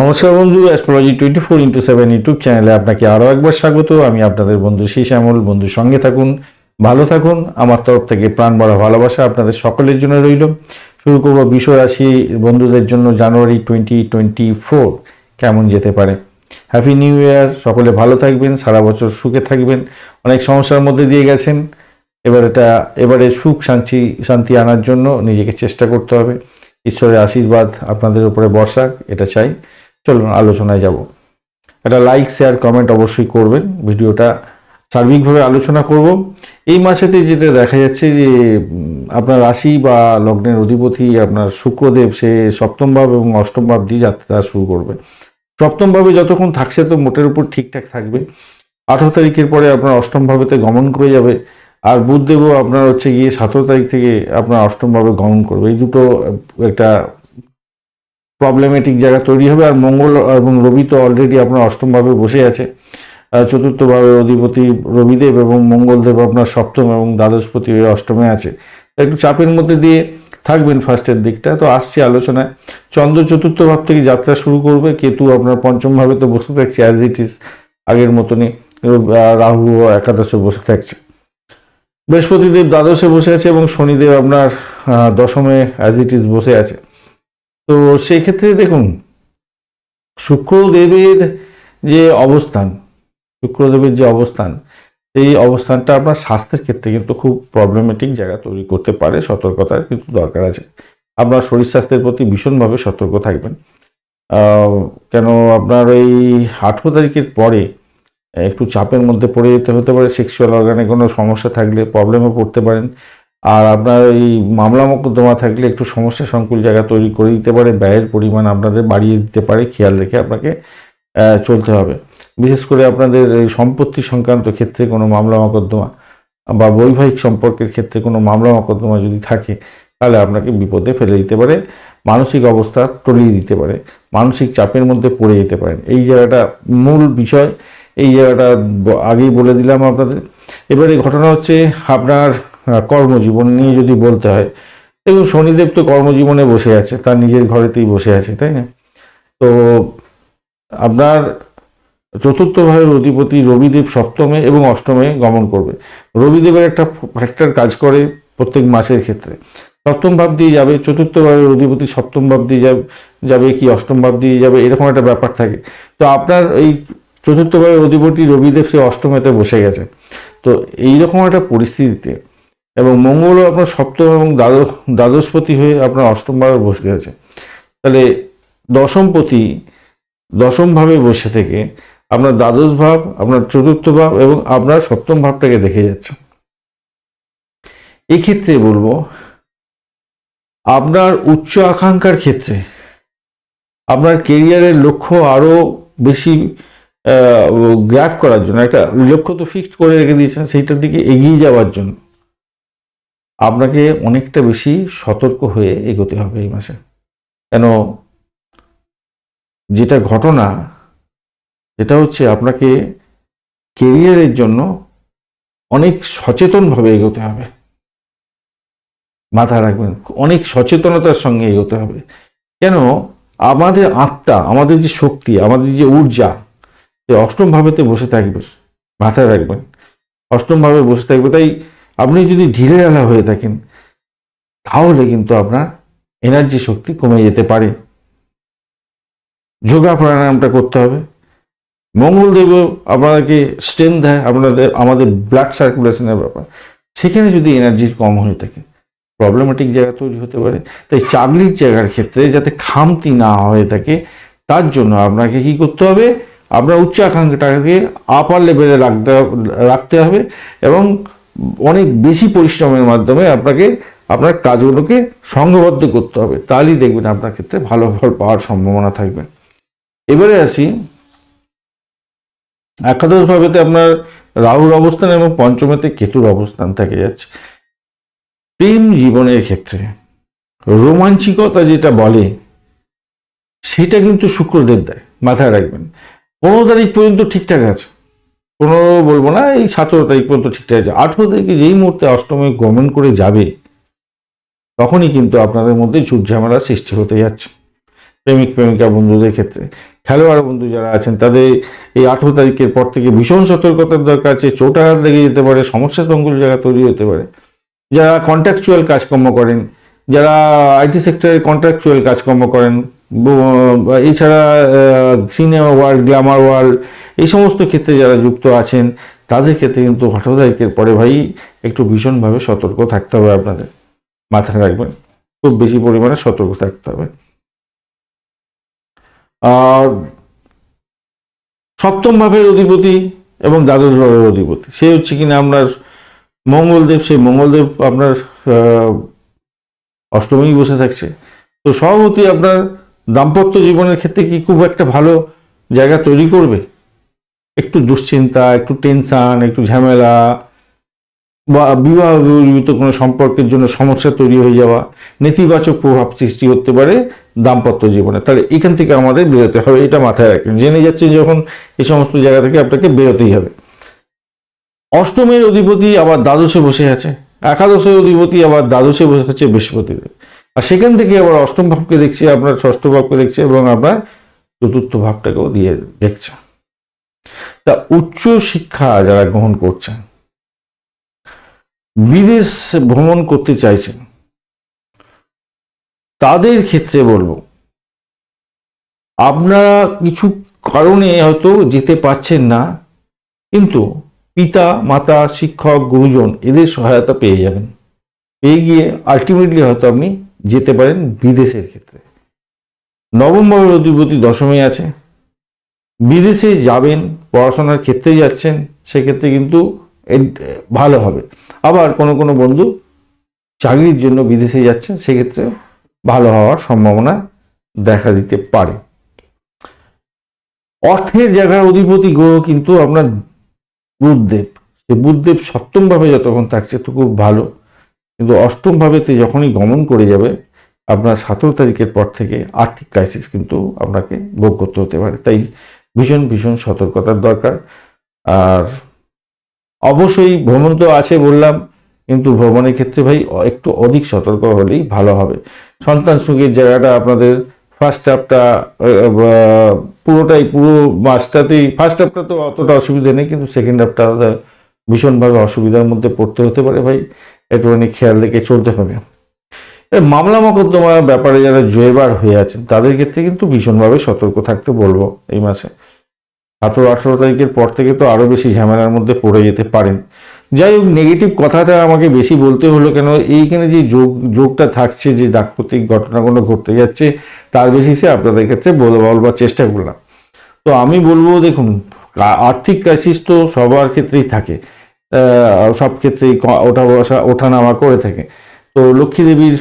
নমস্কার বন্ধু astrology twenty four into seven YouTube চ্যানেলে আপনাকে আরও একবার স্বাগত। আমি আপনাদের বন্ধু সেই শ্যামল বন্ধুর সঙ্গে থাকুন, ভালো থাকুন। আমার তরফ থেকে প্রাণ ভরা ভালোবাসা আপনাদের সকলের জন্য রইল। শুরু করব বিশ্ব রাশি বন্ধুদের জন্য জানুয়ারি টোয়েন্টি টোয়েন্টি ফোর কেমন যেতে পারে? হ্যাপি নিউ ইয়ার সকলে ভালো থাকবেন, সারা বছর সুখে থাকবেন। অনেক সমস্যার মধ্যে দিয়ে গেছেন। এবার এটা, এবারে সুখ, শান্তি শান্তি আনার জন্য নিজেকে চেষ্টা করতে হবে। ঈশ্বরের আশীর্বাদ আপনাদের উপরে বর্ষাক, এটা চাই। চলুন আলোচনায় যাব। একটা লাইক শেয়ার কমেন্ট অবশ্যই করবেন। ভিডিওটা সার্বিকভাবে আলোচনা করব। এই মাসেতে যেটা দেখা যাচ্ছে যে আপনার রাশি বা লগ্নের অধিপতি আপনার শুক্রদেব, সে সপ্তম ভাব এবং অষ্টম ভাব দিয়ে যাত্রা শুরু করবে। সপ্তম ভাবে যতক্ষণ থাকছে তো মোটের উপর ঠিকঠাক থাকবে। আঠারো তারিখের পরে আপনার অষ্টম ভাবেতে গমন করে যাবে। আর বুধদেবও আপনার হচ্ছে গিয়ে সতেরো তারিখ থেকে আপনার অষ্টম ভাবে গমন করবে। এই দুটো একটা প্রবলেমেটিক জায়গা তৈরি হবে আর মঙ্গল এবং রবি তো অলরেডি আপনার অষ্টমভাবে বসে আছে। চতুর্থভাবে অধিপতি রবিদেব এবং মঙ্গলদেব আপনার সপ্তম এবং দ্বাদশপতি অষ্টমে আছে। একটু চাপের মধ্যে দিয়ে থাকবেন ফার্স্টের দিকটা। তো আসছে আলোচনায়। চন্দ্র চতুর্থ ভাব থেকে যাত্রা শুরু করবে। কেতু আপনার পঞ্চমভাবে তো বসে থাকছে অ্যাজ ইট ইজ আগের মতনই। রাহু একাদশে বসে থাকছে। বৃহস্পতিদেব দ্বাদশে বসে আছে এবং শনিদেব আপনার দশমে অ্যাজ ইট ইজ বসে আছে। তো সেক্ষেত্রে দেখুন, শুক্রদেবের যে অবস্থান, শুক্রদেবের যে অবস্থান, এই অবস্থানটা আপনার স্বাস্থ্যের ক্ষেত্রে কিন্তু খুব প্রবলেমেটিক জায়গা তৈরি করতে পারে, সতর্কতার কিন্তু দরকার আছে। আপনার শরীর স্বাস্থ্যের প্রতি ভীষণভাবে সতর্ক থাকবেন। কেন আপনার এই আঠেরো তারিখের পরে, একটু চাপের মধ্যে পড়ে যেতে হতে পারে সেক্সুয়াল অর্গানে কোনো সমস্যা থাকলে প্রবলেমে পড়তে পারেন। আর আপনার এই মামলা মোকদ্দমা থাকলে একটু সমস্যা সংকুল জায়গা তৈরি করে দিতে পারে, ব্যয়ের পরিমাণ আপনাদের বাড়িয়ে দিতে পারে, খেয়াল রেখে আপনাকে চলতে হবে। বিশেষ করে আপনাদের সম্পত্তি সংক্রান্ত ক্ষেত্রে কোনো মামলা মোকদ্দমা বা বৈবাহিক সম্পর্কের ক্ষেত্রে কোনো মামলা মোকদ্দমা যদি থাকে, তাহলে আপনাকে বিপদে ফেলে দিতে পারে, মানসিক অবস্থা টলিয়ে দিতে পারে, মানসিক চাপের মধ্যে পড়ে যেতে পারেন এই জায়গাটা মূল বিষয়, এই জায়গাটা আগেই বলে দিলাম আপনাদের। এবারে ঘটনা হচ্ছে আপনার কর্মজীবন নিয়ে যদি বলতে হয়, দেখুন শনিদেব তো কর্মজীবনে বসে আছে, তার নিজের ঘরেতেই বসে আছে, তাই না? তো আপনার চতুর্থ ভাবের অধিপতি রবিদেব সপ্তমে এবং অষ্টমে গমন করবে। রবিদেবের একটা ফ্যাক্টর কাজ করে প্রত্যেক মাসের ক্ষেত্রে। সপ্তম ভাব দিয়ে যাবে চতুর্থ ভাবের অধিপতি সপ্তম ভাব দিয়ে যাবে যাবে কি অষ্টম ভাব দিয়ে যাবে, এরকম একটা ব্যাপার থাকে। তো আপনার এই চতুর্থ ভাবের অধিপতি রবিদেব সে অষ্টমেতে বসে গেছে। তো এইরকম একটা পরিস্থিতিতে এবং মঙ্গলও আপনার সপ্তম এবং দ্বাদশ, দ্বাদশপতি হয়ে আপনার অষ্টমভাবে বসে গেছে। তাহলে দশমপতি দশমভাবে বসে থেকে আপনার দ্বাদশ ভাব, আপনার চতুর্থ ভাব এবং আপনার সপ্তম ভাবটাকে দেখে যাচ্ছে। এই ক্ষেত্রে বলব, আপনার উচ্চ আকাঙ্ক্ষার ক্ষেত্রে আপনার কেরিয়ারের লক্ষ্য আরও বেশি গ্র্যাপ করার জন্য, একটা লক্ষ্য তো ফিক্সড করে রেখে দিয়েছেন, সেইটার দিকে এগিয়ে যাওয়ার জন্য। আপনাকে অনেকটা বেশি সতর্ক হয়ে এগোতে হবে এই মাসে। কেন? যেটা ঘটনা, সেটা হচ্ছে আপনাকে কেরিয়ারের জন্য অনেক সচেতনভাবে এগোতে হবে। মাথা রাখবেন, অনেক সচেতনতার সঙ্গে এগোতে হবে। কেন? আমাদের আত্মা, আমাদের যে শক্তি, আমাদের যে ঊর্জা, সে অষ্টমভাবেতে বসে থাকবে। মাথায় রাখবেন অষ্টমভাবে বসে থাকবে। তাই আপনি যদি ঢিলে ঢালা হয়ে থাকেন, তাহলে কিন্তু আপনার এনার্জি শক্তি কমে যেতে পারে। যোগা প্রাণায়ামটা করতে হবে। মঙ্গলদেবও আপনাদেরকে স্ট্রেন দেয়, আপনাদের, আমাদের ব্লাড সার্কুলেশনের ব্যাপার। সেখানে যদি এনার্জি কম হয়ে থাকে প্রবলেমেটিক জায়গা তৈরি হতে পারে। তাই চাকরির জায়গার ক্ষেত্রে যাতে খামতি না হয়ে থাকে, তার জন্য আপনাকে কি করতে হবে? আপনার উচ্চ আকাঙ্ক্ষাটাকে আপার লেভেলে রাখতে রাখতে হবে এবং অনেক বেশি পরিশ্রমের মাধ্যমে আপনাকে, আপনার কাজগুলোকে সংঘবদ্ধ করতে হবে। তাহলেই দেখবেন আপনার ক্ষেত্রে ভালো ফল পাওয়ার সম্ভাবনা থাকবে। এবারে আসি। একাদশ ভাবেতে আপনার রাহুর অবস্থান এবং পঞ্চমেতে কেতুর অবস্থান থেকে যাচ্ছে। প্রেম জীবনের ক্ষেত্রে রোমাঞ্চিকতা যেটা বলে, সেটা কিন্তু শুক্রদেব দেয়, মাথায় রাখবেন। পনেরো তারিখ পর্যন্ত ঠিকঠাক আছে। পনেরো বলব না, এই সতেরো তারিখ পর্যন্ত ঠিকঠাক আছে। আঠেরো তারিখে যেই মুহূর্তে অষ্টমে গমন করে যাবে, তখনই কিন্তু আপনাদের মধ্যে ঝুট ঝামেলা সৃষ্টি হতে যাচ্ছে। প্রেমিক, প্রেমিকা বন্ধুদের ক্ষেত্রে। খেলোয়াড় বন্ধু যারা আছেন, তাদের এই আঠেরো তারিখের পর থেকে ভীষণ সতর্কতার দরকার আছে। চোটাঘাত লেগে যেতে পারে, সমস্যা তঙ্গুল জায়গা তৈরি হতে পারে। যারা কন্ট্রাকচুয়াল কাজকর্ম করেন, যারা আইটি সেক্টরে কন্ট্রাকচুয়াল কাজকর্ম করেন এছাড়া সিনেমা ওয়ার্ল্ড গ্ল্যামার ওয়ার্ল্ড এই সমস্ত ক্ষেত্রে যারা যুক্ত আছেন, তাদের ক্ষেত্রে কিন্তু তারিখের পরে ভাই একটু ভীষণভাবে সতর্ক থাকতে হবে আপনাদের। মাথায় রাখবেন, খুব বেশি পরিমাণে সতর্ক থাকতে হবে। আর সপ্তম ভাবের অধিপতি এবং দ্বাদশ ভাবের অধিপতি, সে হচ্ছে কিনা আপনার মঙ্গলদেব, সেই মঙ্গলদেব আপনার অষ্টমী বসে থাকছে। তো সভাপতি আপনার দাম্পত্য জীবনের ক্ষেত্রে কি খুব একটা ভালো জায়গা তৈরি করবে? একটু দুশ্চিন্তা, একটু টেনশান, একটু ঝামেলা বা বিবাহ বহির্ভূত কোনো সম্পর্কের জন্য সমস্যা তৈরি হয়ে যাওয়া, নেতিবাচক প্রভাব সৃষ্টি করতে পারে দাম্পত্য জীবনে। তাহলে এখান থেকে আমাদের বেরোতে হবে, এটা মাথায় রাখবেন জেনে যাচ্ছেন যখন এই সমস্ত জায়গা থেকে আপনাকে বেরোতেই হবে। অষ্টমের অধিপতি আবার দ্বাদশে বসে আছে। একাদশের অধিপতি আবার দ্বাদশে বসে আছে বৃহস্পতিদেব আর সেখান থেকে আবার অষ্টম ভাবকে দেখছে, আপনার ষষ্ঠ ভাবকে দেখছে এবং আপনার চতুর্থ ভাবটাকেও দিয়ে দেখছে। তা উচ্চ শিক্ষা যারা গ্রহণ করছেন, বিদেশ ভ্রমণ করতে চাইছেন, তাদের ক্ষেত্রে বলব, আপনারা কিছু কারণে হয়তো যেতে পারছেন না, কিন্তু পিতা, মাতা, শিক্ষক, গুরুজন এদের সহায়তা পেয়ে যাবেন। পেয়ে গিয়ে আলটিমেটলি হয়তো আপনি যেতে পারেন বিদেশের ক্ষেত্রে। নবম ভাবের অধিপতি দশমে আছে। বিদেশে যাবেন, পড়াশোনার ক্ষেত্রে যাচ্ছেন, সেক্ষেত্রে কিন্তু ভালো হবে। আবার কোনো কোনো বন্ধু চাকরির জন্য বিদেশে যাচ্ছেন, সেক্ষেত্রে ভালো হওয়ার সম্ভাবনা দেখা দিতে পারে। অর্থের জায়গার অধিপতি গ্রহ কিন্তু আপনার বুধদেব। সে বুধদেব সপ্তম ভাবে যতক্ষণ থাকছে, তো খুব ভালো। কিন্তু অষ্টম ভাবেতে যখনই গমন করে যাবে, আপনার সতেরো তারিখের পর থেকে আর্থিক ক্রাইসিস কিন্তু আপনাকে ভোগ করতে হতে পারে। তাই ভীষণ ভীষণ সতর্কতার দরকার। আর অবশ্যই ভ্রমণ তো আছে বললাম, কিন্তু ভ্রমণের ক্ষেত্রে ভাই একটু অধিক সতর্ক হলেই ভালো হবে। সন্তান সুখের জায়গাটা আপনাদের ফার্স্ট হাফটা পুরোটাই, পুরো মাসটাতেই ফার্স্ট হাফটা তো অতটা অসুবিধা নেই, কিন্তু সেকেন্ড হাফটা ভীষণভাবে অসুবিধার মধ্যে পড়তে হতে পারে ভাই। একটুখানি খেয়াল রেখে চলতে হবে। মামলা মোকদ্দমার ব্যাপারে যারা জয়বার হয়ে আছেন, তাদের ক্ষেত্রে কিন্তু ভীষণভাবে সতর্ক থাকতে বলব এই মাসে। সতেরো আঠেরো তারিখের পর থেকে তো আরও বেশি ঝামেলার মধ্যে পড়ে যেতে পারেন। যাই হোক নেগেটিভ কথাটা আমাকে বেশি বলতে হলো কেন? এইখানে যে যোগ, যোগটা থাকছে, যে প্রাকৃতিক ঘটনাগুলো ঘটতে যাচ্ছে, তার বেসিসে আপনাদের ক্ষেত্রে বলে বলবার চেষ্টা করলাম। তো আমি বলব, দেখুন, আর্থিক ক্রাইসিস তো সবার ক্ষেত্রেই থাকে। সব ক্ষেত্রেই ওঠা বসা, ওঠানামা করে থাকে। তো লক্ষ্মী দেবীর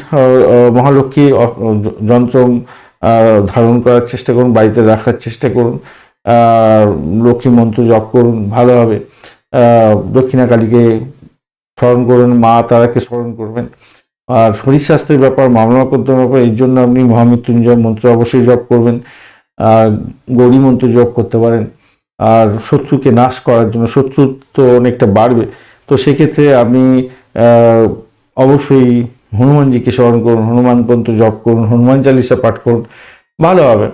মহালক্ষ্মী যন্ত্র ধারণ করার চেষ্টা করুন, বাড়িতে রাখার চেষ্টা করুন লক্ষ্মী মন্ত্র জপ করুন ভালোভাবে হবে। দক্ষিণা কালীকে স্মরণ করুন, মা তারাকে স্মরণ করবেন। আর শরীর স্বাস্থ্যের ব্যাপার, মামলা করতে ব্যাপার, এর জন্য আপনি মহামৃত্যুঞ্জয় মন্ত্র অবশ্যই জপ করবেন। আর গৌরী মন্ত্র জপ করতে পারেন। আর শত্রুকে নাশ করার জন্য শত্রু তো অনেকটা বাড়বে। তো সেক্ষেত্রে আপনি অবশ্যই হনুমানজিকে স্মরণ করুন, হনুমান মন্ত্র জপ করুন, হনুমান চালিসা পাঠ করুন, ভালো হবে।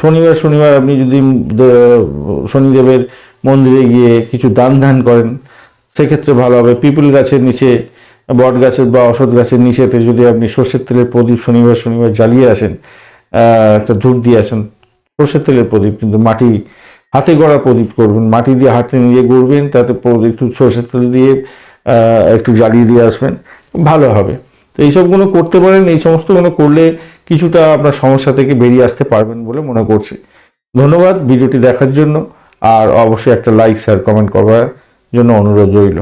শনিবার শনিবার আপনি যদি শনিদেবের মন্দিরে গিয়ে কিছু দান ধ্যান করেন, সেক্ষেত্রে ভালো হবে। পিপুল গাছের নিচে, বট গাছের বা অসৎ গাছের নিচেতে যদি আপনি সর্ষের তেলের প্রদীপ শনিবার শনিবার জ্বালিয়ে আসেন একটা ধূপ দিয়ে আসেন, সর্ষের তেলের প্রদীপ, কিন্তু মাটি হাতে গড়া প্রদীপ করবেন মাটি দিয়ে হাতে নিয়ে গড়বেন, তাতে একটু সর্ষের তেল দিয়ে একটু জ্বালিয়ে দিয়ে আসবেন, ভালো হবে। তো এইসবগুলো করতে পারেন, এই সমস্তগুলো করলে কিছুটা আপনার সমস্যা থেকে বেরিয়ে আসতে পারবেন বলে মনে করছি। ধন্যবাদ, ভিডিওটি দেখার জন্য, আর অবশ্যই একটা লাইক শেয়ার কমেন্ট করার জন্য অনুরোধ রইল।